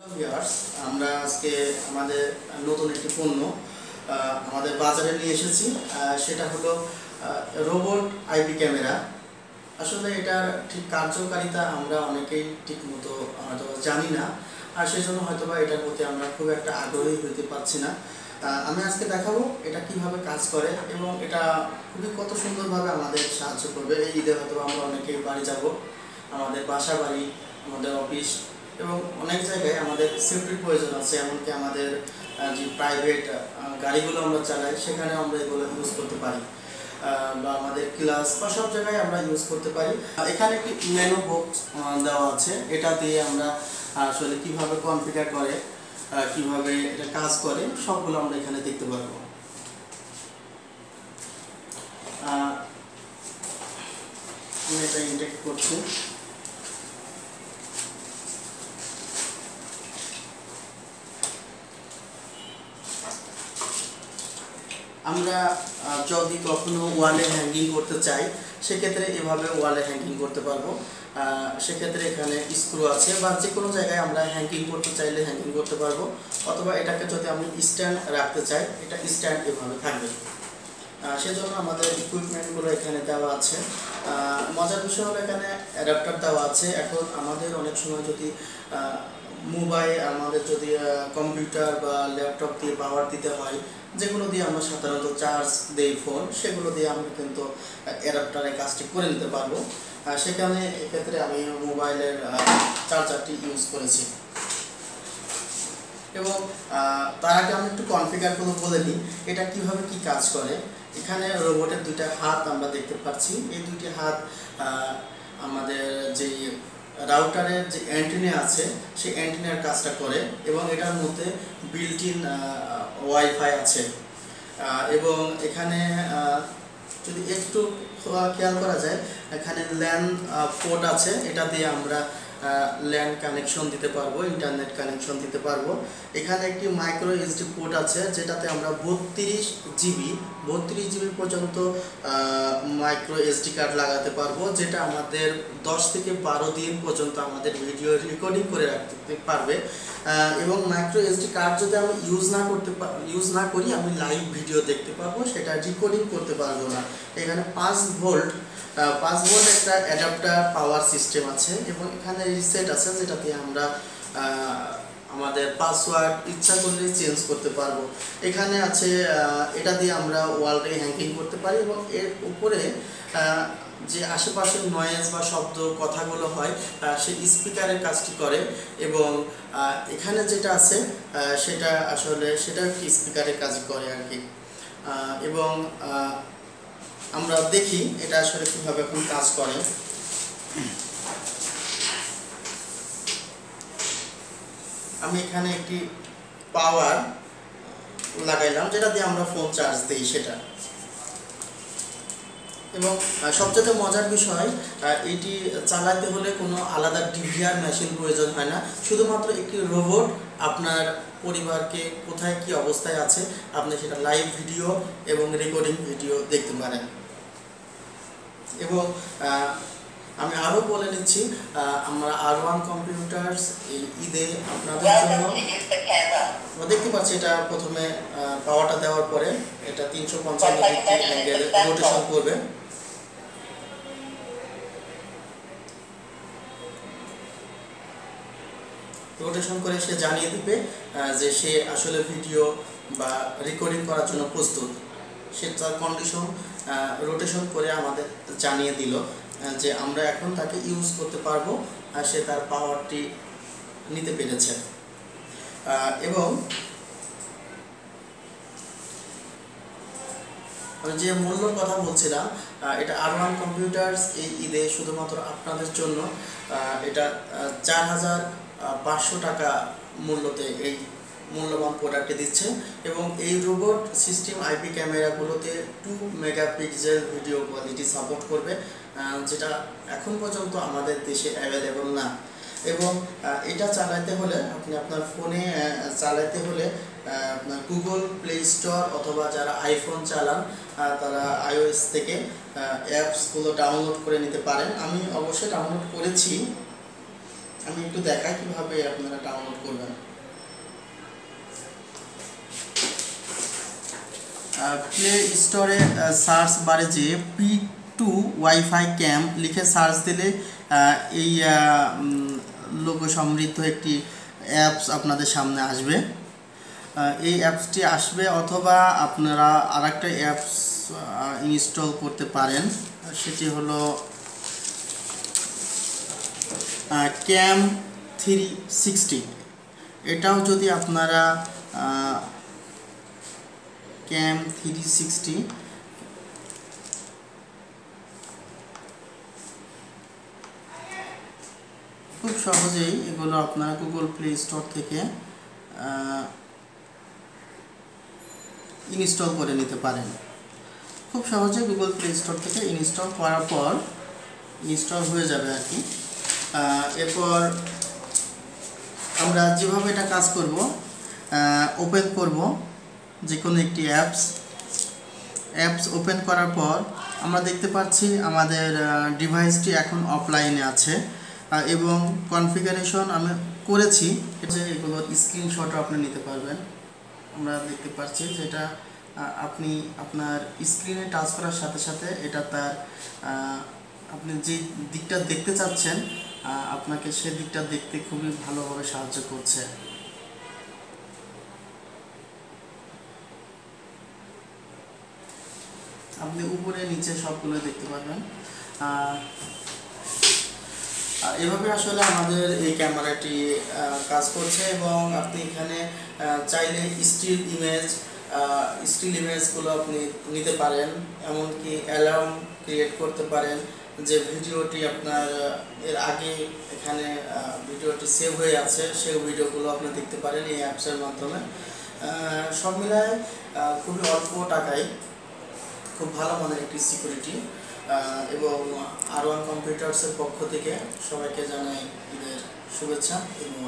আমরা আজকে আমাদের নতুন একটি পণ্য আমাদের বাজারে নিয়ে এসেছি। সেটা হলো রোবট আইপি ক্যামেরা। আসলে এটার ঠিক কার্যকারিতা আমরা অনেকেই ঠিক মতো হয়তো জানি না, আর সেই জন্য হয়তো বা এটার প্রতি আমরা খুব একটা আগ্রহী হইতে পারছি না। আমি আজকে দেখাবো এটা কীভাবে কাজ করে এবং এটা খুবই কত সুন্দরভাবে আমাদের সাহায্য করবে। এই ঈদে হয়তো আমরা অনেকেই বাড়ি যাব, আমাদের বাসা বাড়ি, আমাদের অফিস এবং অনেক জায়গায় আমাদের সেফটির প্রয়োজন আছে, এমনকি আমাদের যে প্রাইভেট গাড়িগুলো আমরা চালাই সেখানে আমরা এগুলো ইউজ করতে পারি। বা আমাদের ক্লাস বা সব জায়গায় আমরা ইউজ করতে পারি। এখানে একটি ন্যানো বক্স দেওয়া আছে। এটা দিয়ে আমরা আসলে কীভাবে কনফিগার করে কীভাবে এটা কাজ করে, সবগুলো আমরা এখানে দেখতে পারব। আমি এটা ইনটেক্ট করছি। আমরা যদি কখনো ওয়ালে হ্যাঙ্গিং করতে চাই, সেক্ষেত্রে এভাবে ওয়ালে হ্যাঙ্গিং করতে পারব। সেক্ষেত্রে এখানে স্ক্রু আছে বা যে কোনো জায়গায় আমরা হ্যাঙ্গিং করতে চাইলে হ্যাঙ্গিং করতে পারব। অথবা এটাকে যদি আমি স্ট্যান্ড রাখতে চাই, এটা স্ট্যান্ড এভাবে থাকবে। সেজন্য আমাদের ইকুইপমেন্টগুলো এখানে দেওয়া আছে। মজার বিষয় হলো এখানে অ্যাডাপ্টার দেওয়া আছে। এখন আমাদের অনেক সময় যদি মোবাইল, আমাদের যদি কম্পিউটার বা ল্যাপটপ দিয়ে পাওয়ার দিতে হয়, যেগুলো দিয়ে আমরা সাধারণত চার্জ দেই ফোন সেগুলো দিয়ে আমরা কিন্তু অ্যাডাপ্টারে কাজটি করে নিতে পারব। সেখানে এক্ষেত্রে আমি মোবাইলের চার্জারটি ইউজ করেছি। এবং তার আগে আমি একটু কনফিগার করে বলে নিই এটা কীভাবে কি কাজ করে? এখানে রোবটের দুইটা হাত আমরা দেখতে পাচ্ছি। এই দুইটি হাত আমাদের যে রাউটারের যে অ্যান্টিনে আছে, সেই অ্যান্টিনার কাজটা করে এবং এটার মধ্যে বিল্ট ইন ওয়াইফাই আছে। এবং এখানে যদি একটু খেয়াল করা যায়, এখানে ল্যান্ড পোর্ট আছে। এটা দিয়ে আমরা ল্যান্ড কানেকশন দিতে পারব ইন্টারনেট কানেকশন দিতে পারব। এখানে একটি মাইক্রো এসডি পোর্ট আছে, যেটাতে আমরা বত্রিশ জিবি বত্রিশ জিবি পর্যন্ত মাইক্রো এসডি কার্ড লাগাতে পারব, যেটা আমাদের দশ থেকে বারো দিন পর্যন্ত আমাদের ভিডিও রেকর্ডিং করে রাখতে পারবে। এবং মাইক্রো এসডি কার্ড যদি আমি ইউজ না করতে ইউজ না করি, আমি লাইভ ভিডিও দেখতে পারব সেটা রেকর্ডিং করতে পারব না। এখানে পাঁচ ভোল্ট পাঁচ ভোল্ট একটা অ্যাডাপ্টার পাওয়ার সিস্টেম আছে, এবং এখানে রিসেট আছে, যেটাতে আমরা আমাদের পাসওয়ার্ড ইচ্ছা করলে চেঞ্জ করতে পারব। এখানে আছে এটা দিয়ে আমরা ওয়ালটে হ্যাঙ্কিং করতে পারি, এবং এর উপরে যে আশেপাশের নয়েজ বা শব্দ কথাগুলো হয় সেই স্পিকারের কাজটি করে এবং এখানে যেটা আছে সেটা আসলে সেটা স্পিকারের কাজ করে আর কি। এবং আমরা দেখি এটা আসলে কীভাবে এখন কাজ করে। আমি এখানে একটি পাওয়ার লাগাইলাম, যেটা দিয়ে আমরা ফোন চার্জ দিই সেটা। এবং সবচেয়ে মজার বিষয় এটি চালাতে হলে কোনো আলাদা ডিভিআর মেশিন প্রয়োজন হয় না। শুধুমাত্র একটি রোবট আপনার পরিবারকে কোথায় কি অবস্থায় আছে আপনি সেটা লাইভ ভিডিও এবং রেকর্ডিং ভিডিও দেখতে পারেন। এবং আমি আরও বলে নিচ্ছি আমরা আর ওয়ান কম্পিউটার্স এই ঈদে আপনাদের জন্য দেখতে পাচ্ছি এটা প্রথমে পাওয়াটা দেওয়ার পরে এটা তিনশো পঞ্চান্ন ডিগ্রি অ্যাঙ্গেল রোটেশন করবে। রোটেশন করে সে জানিয়ে দিবে যে সে আসলে ভিডিও বা রেকর্ডিং করার জন্য প্রস্তুত। সে তার কন্ডিশন রোটেশন করে আমাদের জানিয়ে দিল যে আমরা এখন তাকে ইউজ করতে পারব, আর সে তার পাওয়ারটি নিতে পেরেছে। এবং যে মূল্যর কথা বলছিলাম এটা আর ওয়ান কম্পিউটার্স এই ঈদে শুধুমাত্র আপনাদের জন্য এটা চার হাজার পাঁচশো টাকা মূল্যতে এই মূল্যবান প্রোডাক্টে দিচ্ছে। এবং এই robot system IP ক্যামেরাগুলোতে two megapixel video quality support করবে যেটা এখন পর্যন্ত আমাদের দেশে অ্যাভেলেবল না। এবং এটা চালাতে হলে আপনি আপনার ফোনে চালাতে হলে আপনার গুগল প্লে স্টোর অথবা যারা আইফোন চালান তারা আইওএস থেকে অ্যাপসগুলো ডাউনলোড করে নিতে পারেন। আমি অবশ্যই ডাউনলোড করেছি। আমি একটু দেখাই কীভাবে আপনারা ডাউনলোড করবেন। প্লে স্টোরে সার্চ বারে যে পি টু ওয়াইফাই ক্যাম্প লিখে সার্চ দিলে এই লোগো সমৃদ্ধ একটি অ্যাপস আপনাদের সামনে আসবে। এই অ্যাপসটি আসবে অথবা আপনারা আর একটা অ্যাপস ইনস্টল করতে পারেন। সেটি হলো ক্যাম থ্রি সিক্সটি এটাও যদি আপনারা ক্যাম থ্রি সিক্সটি খুব সহজেই এগুলো আপনারা গুগল প্লে স্টোর থেকে ইনস্টল করে নিতে পারেন। খুব সহজে গুগল প্লে স্টোর থেকে ইনস্টল করার পর ইনস্টল হয়ে যাবে আর কি। এরপর আমরা যেভাবে এটা কাজ করব ওপেন করব, যে কোনো একটি অ্যাপস অ্যাপস ওপেন করার পর আমরা দেখতে পাচ্ছি আমাদের ডিভাইসটি এখন অফলাইনে আছে। এবং কনফিগারেশন আমি করেছি, যে এগুলোর স্ক্রিনশটও আপনি নিতে পারবেন। আমরা দেখতে পাচ্ছি যেটা আপনি আপনার স্ক্রিনে টাচ করার সাথে সাথে এটা তার আপনি যে দিকটা দেখতে চাচ্ছেন আপনাকে সে দিকটা দেখতে খুবই ভালোভাবে সাহায্য করছে। আপনি উপরে, নিচে সবগুলো দেখতে পারবেন। এভাবে আসলে আমাদের এই ক্যামেরাটি কাজ করছে এবং আপনি এখানে চাইলে স্টিল ইমেজ স্টিল ইমেজগুলো আপনি নিতে পারেন, এমনকি অ্যালার্ম ক্রিয়েট করতে পারেন। যে ভিডিওটি আপনার এর আগে এখানে ভিডিওটি সেভ হয়ে আছে, সেই ভিডিওগুলো আপনি দেখতে পারেন এই অ্যাপসের মাধ্যমে। সব মিলায় খুবই অল্প টাকায়, খুব ভালো মানের একটি সিকিউরিটি এবং আর ওয়ান কম্পিউটার্সের পক্ষ থেকে সবাইকে জানাই ঈদের শুভেচ্ছা এবং